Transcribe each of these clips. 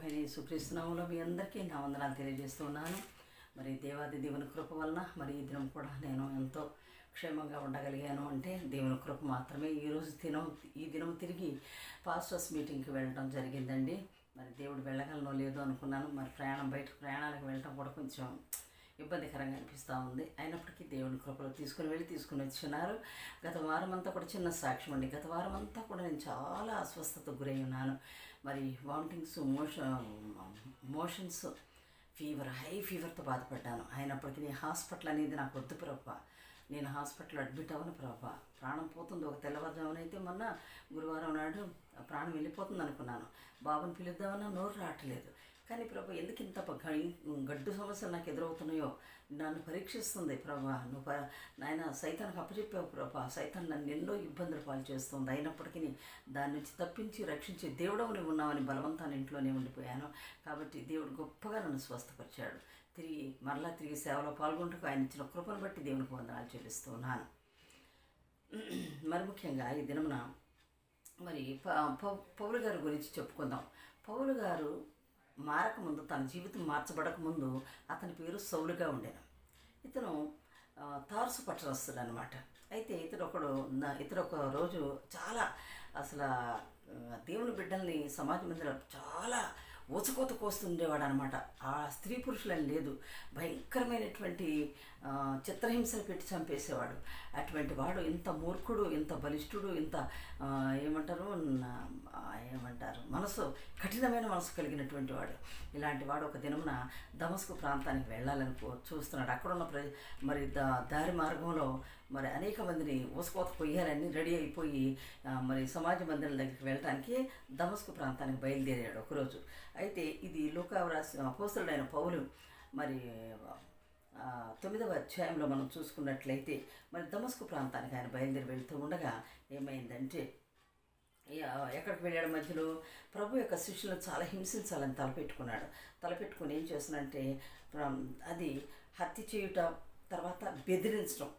ప్రభు అయిన సుక్రీస్తునామంలో మీ అందరికీ నా వందనాలు తెలియజేస్తున్నాను మరి దేవాది దేవుని కృప వలన మరి ఈ దినం కూడా నేను ఎంతో క్షేమంగా ఉండగలిగాను అంటే దేవుని కృప మాత్రమే. ఈరోజు దినం ఈ దినం తిరిగి పాస్టర్స్ మీటింగ్కి వెళ్ళడం జరిగిందండి. మరి దేవుడు వెళ్ళగలనో లేదో అనుకున్నాను. మరి ప్రయాణం బయట ప్రయాణాలకు వెళ్ళటం కూడా కొంచెం ఇబ్బందికరంగా అనిపిస్తూ ఉంది. అయినప్పటికీ దేవుని కృపలో తీసుకుని వెళ్ళి తీసుకుని వచ్చినారు. గత వారం అంతా కూడా చిన్న సాక్ష్యం అండి. గత వారం అంతా కూడా నేను చాలా అస్వస్థతకు గురై ఉన్నాను. మరి vomitings motion motions fever high ఫీవర్తో బాధపడ్డాను. అయినప్పటికీ నేను హాస్పిటల్ అనేది నాకు వద్దు ప్రభావ నేను హాస్పిటల్లో అడ్మిట్ అవ్వను ప్రభా. ప్రాణం పోతుంది. ఒక తెల్లవారుజామునైతే మొన్న గురువారం నాడు ప్రాణం వెళ్ళిపోతుంది అనుకున్నాను. బాబుని పిలుద్దామన్నా నోరు రావట్లేదు. కానీ ప్రభా ఎందుకు ఇంత గడ్డు సమస్యలు నాకు ఎదురవుతున్నాయో? నన్ను పరీక్షిస్తుంది ప్రభా. నువ్వు నాయన సైతానికి అప్పచెప్పావు ప్రభా. సైతాన్ నన్ను ఎన్నో ఇబ్బందులు పాలు చేస్తుంది. అయినప్పటికీ దాని నుంచి తప్పించి రక్షించి దేవుడవు నువ్వు ఉన్నావని బలవంతాన్ని ఇంట్లోనే ఉండిపోయాను. కాబట్టి దేవుడు గొప్పగా నన్ను స్వస్థపరిచాడు. తిరిగి మరలా తిరిగి సేవలో పాల్గొంటూ ఆయన ఇచ్చిన కృపను బట్టి దేవునికి వందనాలు చెల్లిస్తున్నాను. మరి ముఖ్యంగా ఈ దినమున మరి ప- పౌ- పౌలు గారి గురించి చెప్పుకుందాం. పౌలు గారు మారకముందు తన జీవితం మార్చబడక ముందు అతని పేరు సౌలుగా ఉండేను. ఇతను ఆ, తార్సు అనమాట అయితే ఇతడు ఒకడు ఇతడు ఒక రోజు చాలా అసలు దేవుని బిడ్డల్ని సమాజం మీద చాలా ఊచకోత కోస్తుండేవాడు అనమాట ఆ స్త్రీ పురుషులని లేదు. భయంకరమైనటువంటి చిత్రహింసలు పెట్టి చంపేసేవాడు. అటువంటి వాడు ఇంత మూర్ఖుడు ఇంత బలిష్ఠుడు ఇంత ఏమంటారు ఏమంటారు మనసు కఠినమైన మనసు కలిగినటువంటి వాడు. ఇలాంటి వాడు ఒక దినమున దమస్కు ప్రాంతానికి వెళ్ళాలనుకో చూస్తున్నాడు. అక్కడున్న ప్ర మరి ద దారి మార్గంలో మరి అనేక మందిని ఊసుకోత పొయ్యాలని రెడీ అయిపోయి మరి సమాజ మందిరం దగ్గరికి వెళ్ళటానికి దమస్కు ప్రాంతానికి బయలుదేరాడు ఒకరోజు. అయితే ఇది లోకావరాశి అపోసరుడైన పౌలు. మరి తొమ్మిదవ అధ్యాయంలో మనం చూసుకున్నట్లయితే మరి దమస్కు ప్రాంతానికి ఆయన బయలుదేరి వెళ్తూ ఉండగా ఏమైందంటే ఎక్కడికి వెళ్ళాడు మధ్యలో? ప్రభు యొక్క శిష్యులను చాలా హింసించాలని తలపెట్టుకున్నాడు. తలపెట్టుకుని ఏం చేస్తున్నాడంటే అది హత్య చేయుట తర్వాత బెదిరించడం.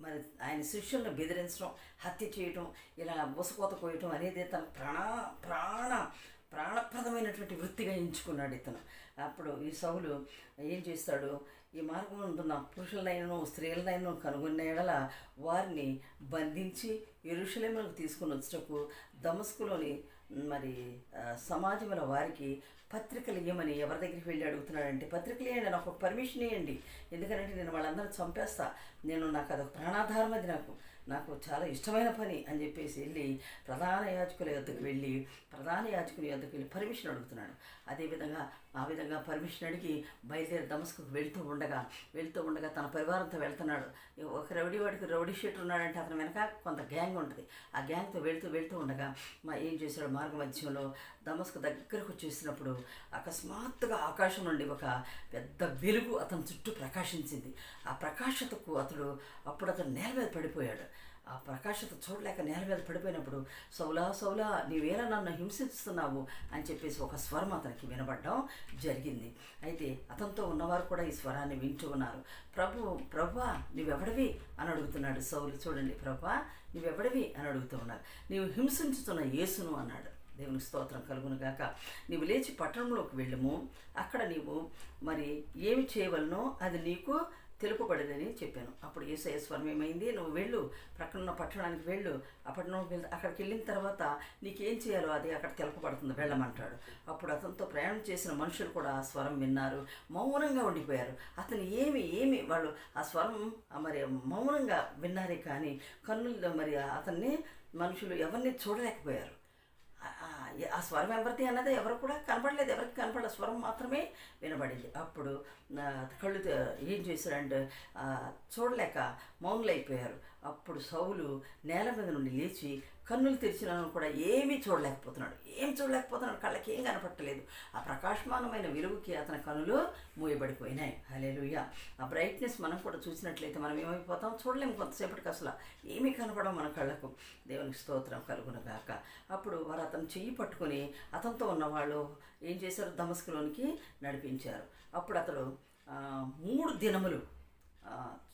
మరి ఆయన శిష్యులను బెదిరించడం హత్య చేయటం ఇలా బుసకోత కోయటం అనేది తన ప్రాణ ప్రాణ ప్రాణప్రదమైనటువంటి వృత్తిగా ఎంచుకున్నాడు ఇతను. అప్పుడు ఈ సౌలు ఏం చేస్తాడు? ఈ మార్గం ఉంటున్న పురుషులనైనను స్త్రీలనైనా కనుగొన్న ఎడల వారిని బంధించి ఎరుషులేములకు తీసుకుని వచ్చటకు దమస్కులోని మరి సమాజముల వారికి పత్రికలు ఇవ్వమని ఎవరి దగ్గరికి వెళ్ళి అడుగుతున్నాడంటే పత్రికలు ఇవ్వండి నాకు ఒక పర్మిషన్ ఇవ్వండి ఎందుకంటే నేను వాళ్ళందరూ చంపేస్తా. నేను నాకు అదొక ప్రాణాధారం అది నాకు. నాకు చాలా ఇష్టమైన పని. అని చెప్పేసి వెళ్ళి ప్రధాన యాజకుల యొద్దకు వెళ్ళి ప్రధాన యాజకుని యొద్దకు వెళ్ళి పర్మిషన్ అడుగుతున్నాడు. అదేవిధంగా ఆ విధంగా పర్మిషన్ అడిగి బయలుదేరి దమస్కు వెళ్తూ ఉండగా వెళ్తూ ఉండగా తన పరివారంతో వెళ్తున్నాడు. ఒక రౌడీ వాడికి రౌడీ షీటర్ ఉన్నాడంటే అతని వెనక కొంత గ్యాంగ్ ఉంటుంది. ఆ గ్యాంగ్తో వెళ్తూ వెళ్తూ ఉండగా మా ఏం చేశాడు మార్గ మధ్యంలో దమస్కు దగ్గరకు వచ్చేసినప్పుడు అకస్మాత్తుగా ఆకాశం నుండి ఒక పెద్ద వెలుగు అతని చుట్టూ ప్రకాశించింది. ఆ ప్రకాశతకు అతడు అప్పుడు అతను నేల మీద పడిపోయాడు. ఆ ప్రకాశత చూడలేక నేల మీద పడిపోయినప్పుడు సౌలా సౌలా నీవేలా నన్ను హింసిస్తున్నావు? అని చెప్పేసి ఒక స్వరం అతనికి వినబడడం జరిగింది. అయితే అతనితో ఉన్నవారు కూడా ఈ స్వరాన్ని వింటూ ఉన్నారు. ప్రభు ప్రభా నీవెవడివి? అని అడుగుతున్నాడు సౌలు. చూడండి ప్రభా నీవెవడివి? అని అడుగుతూ ఉన్నారు. నీవు హింసించుతున్న యేసును అన్నాడు. దేవునికి స్తోత్రం కలుగునుగాక నీవు లేచి పట్టణంలోకి వెళ్ళము. అక్కడ నీవు మరి ఏమి చేయవలనో అది నీకు తెలుపబడదని చెప్పాను. అప్పుడు ఏసఐ స్వరం ఏమైంది? నువ్వు వెళ్ళు ప్రక్కన పట్టణానికి వెళ్ళు. ఆ పట్టణంకి వెళ్తే అక్కడికి వెళ్ళిన తర్వాత నీకేం చేయాలో అది అక్కడ తెలుపబడుతుంది వెళ్ళమంటాడు. అప్పుడు అతనితో ప్రయాణం చేసిన మనుషులు కూడా ఆ స్వరం విన్నారు. మౌనంగా ఉండిపోయారు. అతను ఏమి ఏమి వాళ్ళు ఆ స్వరం మరి మౌనంగా విన్నారే కానీ కన్నులు మరి అతన్ని మనుషులు ఎవరిని చూడలేకపోయారు. ఆ- స్వరం ఎవరిది అన్నది ఎవరు కూడా కనపడలేదు ఎవరికి కనపడలేదు స్వరం మాత్రమే వినబడింది. అప్పుడు కళ్ళు ఏం చేశారంటే చూడలేక మౌనులైపోయారు అప్పుడు సౌలు నేల మీద నుండి లేచి కన్నులు తెరిచిన కూడా ఏమీ చూడలేకపోతున్నాడు. ఏం చూడలేకపోతున్నాడు? కళ్ళకి ఏం కనపట్టలేదు. ఆ ప్రకాశమానమైన వెలుగుకి అతని కనులు మూయబడిపోయినాయి. హలేలుయ్య ఆ బ్రైట్నెస్ మనం కూడా చూసినట్లయితే మనం ఏమైపోతాం? చూడలేము కొంతసేపటికి అసలు. ఏమీ కనపడం మన కళ్ళకు. దేవునికి స్తోత్రం కలుగునగాక. అప్పుడు వారు అతను చెయ్యి పట్టుకొని అతనితో ఉన్నవాళ్ళు ఏం చేశారు? దమస్కులోనికి నడిపించారు. అప్పుడు అతడు మూడు దినములు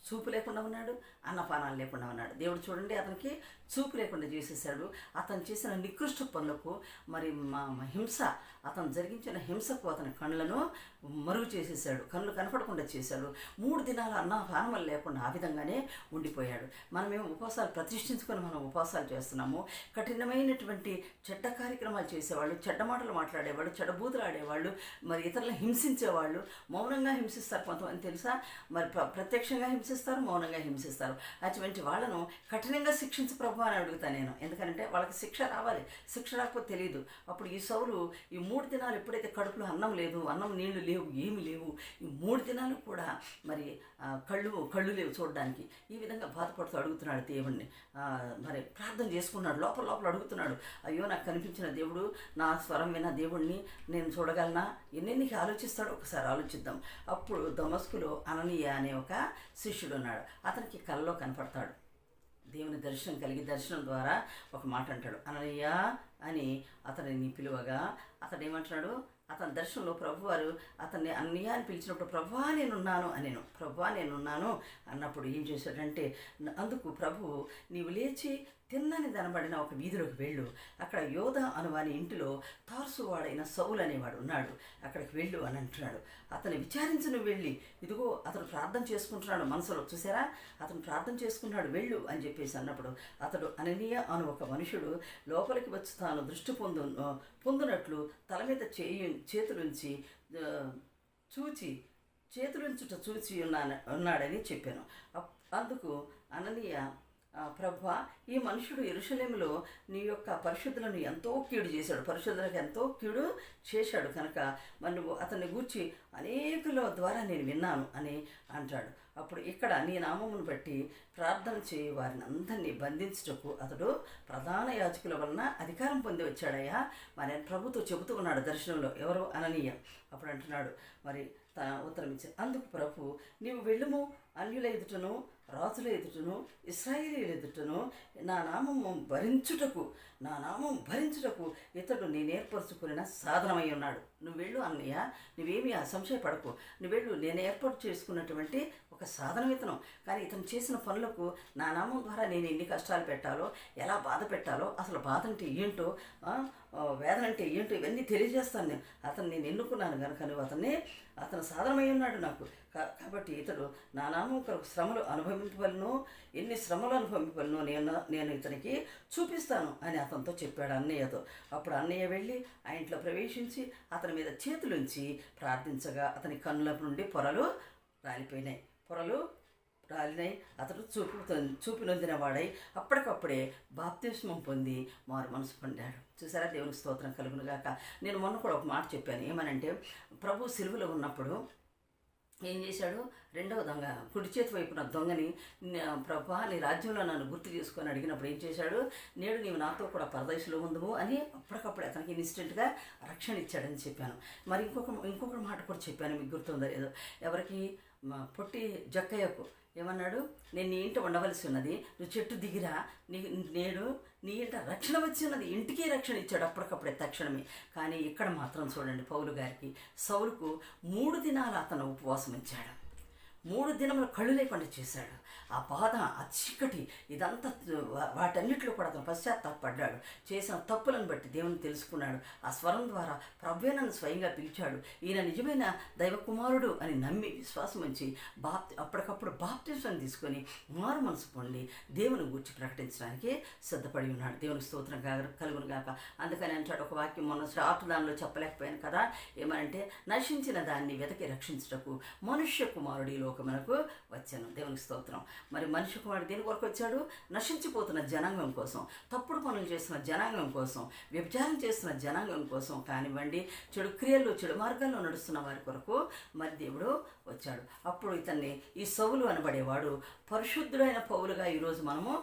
చూపు లేకుండా ఉన్నాడు అన్నపానాలు లేకుండా ఉన్నాడు. దేవుడు చూడండి అతనికి చూపు లేకుండా చేసేసాడు. అతను చేసిన నికృష్ట పనులకు మరి మా మా హింస అతను జరిగించిన హింసకు అతని కళ్ళను మరుగు చేసేసాడు కళ్ళు కనపడకుండా చేశాడు. మూడు దినాలు అన్న పానములు లేకుండా ఆ విధంగానే ఉండిపోయాడు. మనమేమో ఉపవాసాలు ప్రతిష్ఠించుకొని మనం ఉపవాసాలు చేస్తున్నాము. కఠినమైనటువంటి చెడ్డ కార్యక్రమాలు చేసేవాళ్ళు చెడ్డ మాటలు మాట్లాడేవాళ్ళు చెడ్డబూతులు ఆడేవాళ్ళు మరి ఇతరులను హింసించేవాళ్ళు మౌనంగా హింసిస్తారు. కొంతమంది తెలుసా? మరి ప్ర- ప్రత్యక్షంగా హింసిస్తారు మౌనంగా హింసిస్తారు. అటువంటి వాళ్ళను కఠినంగా శిక్షించు ప్రభు అని అడుగుతాను నేను. ఎందుకంటే వాళ్ళకి శిక్ష రావాలి. శిక్ష రాకపోతే తెలియదు అప్పుడు ఈ సౌలు ఈ మూడు దినాలు ఎప్పుడైతే కడుపులో అన్నం లేదు అన్నం నీళ్ళు లేవు లేవు ఏమి లేవు. ఈ మూడు దినాలు కూడా మరి కళ్ళు కళ్ళు లేవు చూడడానికి. ఈ విధంగా బాధపడుతూ అడుగుతున్నాడు దేవుణ్ణి. మరి ప్రార్థన చేసుకున్నాడు. లోపల లోపల అడుగుతున్నాడు. అయ్యో నాకు కనిపించిన దేవుడు నా స్వరం విన్న దేవుణ్ణి నేను చూడగలనా? ఎన్నెన్నికి ఆలోచిస్తాడో ఒకసారి ఆలోచిద్దాం. అప్పుడు దమస్కులో అననీయ అనే ఒక శిష్యుడు ఉన్నాడు అతనికి కళ్ళలో కనపడతాడు. దేవుని దర్శనం కలిగి దర్శనం ద్వారా ఒక మాట అంటాడు. అనయ్య అని అతనిని పిలువగా అతడు ఏమంటున్నాడు? అతని దర్శనంలో ప్రభువారు అతన్ని అన్నయ్య అని పిలిచినప్పుడు ప్రభువా నేనున్నాను అనేను. ప్రభువా నేనున్నాను అన్నప్పుడు ఏం చేశాడంటే అందుకు ప్రభు నీవు లేచి తిన్నని దనబడిన ఒక వీధిలోకి వెళ్ళు. అక్కడ యోధ అనువాని ఇంటిలో తార్సువాడైన సౌలు అనేవాడు ఉన్నాడు. అక్కడికి వెళ్ళు అని అంటున్నాడు. అతను విచారించి నువ్వు వెళ్ళి. ఇదిగో అతను ప్రార్థన చేసుకుంటున్నాడు మనసులో. చూసారా అతను ప్రార్థన చేసుకున్నాడు వెళ్ళు అని చెప్పేసి అన్నప్పుడు అతడు అననీయ అను ఒక మనుషుడు లోపలికి వచ్చి తాను దృష్టి పొందు పొందినట్లు తల మీద చేయి చేతులుంచి చూచి చేతులుంచుట చూచి ఉన్నా ఉన్నాడని చెప్పాను. అందుకు అననీయ ప్రభా ఈ మనుషుడు ఎరుషలేములో నీ యొక్క పరిశుద్ధులను ఎంతో కీడు చేశాడు. పరిశుద్ధులకు ఎంతో కీడు చేశాడు కనుక మరి అతన్ని గూర్చి అనేకుల ద్వారా నేను విన్నాను అని అంటాడు. అప్పుడు ఇక్కడ నీ నామమును బట్టి ప్రార్థన చేయి వారిని అందరినీ బంధించుటకు అతడు ప్రధాన యాజకుల వలన అధికారం పొంది వచ్చాడయ్యా. మరి ప్రభుత్వం ప్రభుతో చెబుతూ ఉన్నాడు దర్శనంలో ఎవరు అననీయ. అప్పుడు అంటున్నాడు మరి తన ఉత్తరం అందుకు ప్రభు నీవు వెళ్ళుము అన్యుల ఎదుటను రాజుల ఎదుటను ఇస్రాయేలీల ఎదుటను నా నామము భరించుటకు నా నామం భరించుటకు ఇతడు నేను ఏర్పరచుకున్న సాధనమై ఉన్నాడు. నువ్వు వెళ్ళు అన్నయ్య నువ్వేమీ ఆ సంశయపడకు నువ్వు వెళ్ళు నేను ఏర్పాటు చేసుకున్నటువంటి ఒక సాధనం ఇతను. కానీ ఇతను చేసిన పనులకు నా నామం ద్వారా నేను ఎన్ని కష్టాలు పెట్టాలో ఎలా బాధ పెట్టాలో అసలు బాధ అంటే ఏంటో వేదన అంటే ఏంటో ఇవన్నీ తెలియజేస్తాను నేను. అతను నేను ఎన్నుకున్నాను కనుక నువ్వు అతన్ని అతను సాధనమై ఉన్నాడు నాకు. కా- కాబట్టి ఇతడు నా నామం కొరకు శ్రమలు అనుభవింపవలను ఎన్ని శ్రమలు అనుభవింపవలను నేను నేను ఇతనికి చూపిస్తాను అని అతనితో చెప్పాడు అన్నయ్యతో. అప్పుడు అన్నయ్య వెళ్ళి ఆ ఇంట్లో ప్రవేశించి అతని మీద చేతులుంచి ప్రార్థించగా అతని కన్నుల నుండి పొరలు రాలిపోయినాయి. పొరలు రాలినాయి. అతడు చూపు చూపు వాడై అప్పటికప్పుడే బాప్తిస్మం పొంది మారు మనసు పొందాడు చూసారా? దేవుని స్తోత్రం కలుగునుగాక నేను మొన్న కూడా ఒక మాట చెప్పాను. ఏమనంటే ప్రభు సిలువలో ఉన్నప్పుడు ఏం చేశాడు? రెండవ దొంగ కుడి చేతి వైపున దొంగని ప్రభా నీ రాజ్యంలో నన్ను గుర్తు చేసుకొని అడిగినప్పుడు ఏం చేశాడు? నేడు నీవు నాతో కూడా పరదేశంలో ఉందము అని అప్పటికప్పుడు అతనికి ఇన్స్టెంట్గా రక్షణ ఇచ్చాడని చెప్పాను. మరి ఇంకొక ఇంకొక మాట కూడా చెప్పాను మీకు గుర్తుందో లేదో. ఎవరికి? పొట్టి జక్కయ్యకు. ఏమన్నాడు? నేను నీ ఇంట ఉండవలసి ఉన్నది. నువ్వు చెట్టు దిగిరా. నీ నేడు నీ ఇంట రక్షణ వచ్చి ఉన్నది. ఇంటికే రక్షణ ఇచ్చాడు అప్పటికప్పుడే తక్షణమే. కానీ ఇక్కడ మాత్రం చూడండి పౌలు గారికి సౌలుకు మూడు దినాలు అతను ఉపవాసం ఇచ్చాడు మూడు దినములు కళ్ళు లేకుండా చేశాడు. ఆ బాధ ఆ చీకటి ఇదంతా వాటన్నిటిలో కూడా అతను పశ్చాత్తాపడ్డాడు. చేసిన తప్పులను బట్టి దేవుని తెలుసుకున్నాడు. ఆ స్వరం ద్వారా ప్రభే నన్ను స్వయంగా పిలిచాడు. ఈయన నిజమైన దైవ కుమారుడు అని నమ్మి విశ్వాసం ఉంచి బాప్తి అప్పటికప్పుడు బాప్తిజం తీసుకొని మారు మనసు పొంది దేవుని గూర్చి ప్రకటించడానికి సిద్ధపడి ఉన్నాడు. దేవుని స్తోత్రం కలుగును గాక. అందుకని అంటాడు ఒక వాక్యం మొన్న స్టార్ట్ దానిలో చెప్పలేకపోయాను కదా. ఏమనంటే నశించిన దాన్ని వెతకి రక్షించుటకు మనుష్య కుమారుడిలో మనకు వచ్చాను. దేవునికి స్తోత్రం. మరి మనిషి కుమారుడు దేని కొరకు వచ్చాడు? నశించిపోతున్న జనాంగం కోసం తప్పుడు పనులు చేస్తున్న జనాంగం కోసం వ్యభిచారం చేస్తున్న జనాంగం కోసం కానివ్వండి చెడు క్రియలు చెడు మార్గాల్లో నడుస్తున్న వారి కొరకు మరి దేవుడు వచ్చాడు. అప్పుడు ఇతన్ని ఈ సౌలు అనబడేవాడు. పరిశుద్ధుడైన పౌలుగా ఈరోజు మనము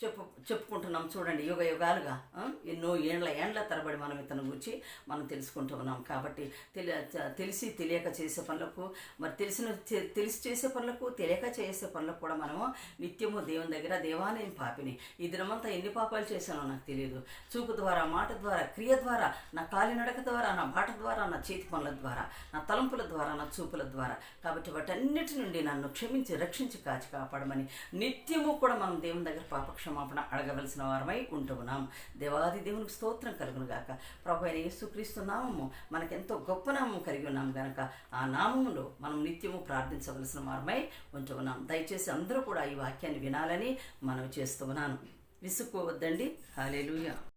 చెప్పు చెప్పుకుంటున్నాం చూడండి యుగ యుగాలుగా ఎన్నో ఏండ్ల ఏండ్ల తరబడి మనం ఇతను గురించి మనం తెలుసుకుంటూ ఉన్నాం. కాబట్టి తెలిసి తెలియక చేసే పనులకు మరి తెలిసిన తె- తెలిసి చేసే పనులకు తెలియక చేసే పనులకు కూడా మనము నిత్యము దేవుని దగ్గర దేవా నేను పాపిని. ఈ దినమంతా ఎన్ని పాపాలు చేశానో నాకు తెలియదు. చూపు ద్వారా మాట ద్వారా క్రియ ద్వారా నా కాలినడక ద్వారా నా బాట ద్వారా నా చేతి పనుల ద్వారా నా తలంపుల ద్వారా నా చూపుల ద్వారా. కాబట్టి వాటన్నిటి నుండి నన్ను క్షమించి రక్షించి కాచి కాపాడమని నిత్యము కూడా మనం దేవుని దగ్గర పాపక్షమ క్షమాపణ అడగవలసిన వారమై ఉంటున్నాం. దేవాది దేవునికి స్తోత్రం కలుగును గాక ప్రభు అయిన యేసుక్రీస్తు నామము మనకెంతో గొప్ప నామం కలిగి ఉన్నాం గనక ఆ నామములో మనం నిత్యము ప్రార్థించవలసిన వారమై ఉంటున్నాం. దయచేసి అందరూ కూడా ఈ వాక్యాన్ని వినాలని మనం చేస్తూ ఉన్నాను. విసుక్కోవద్దండి. హాలేలుయా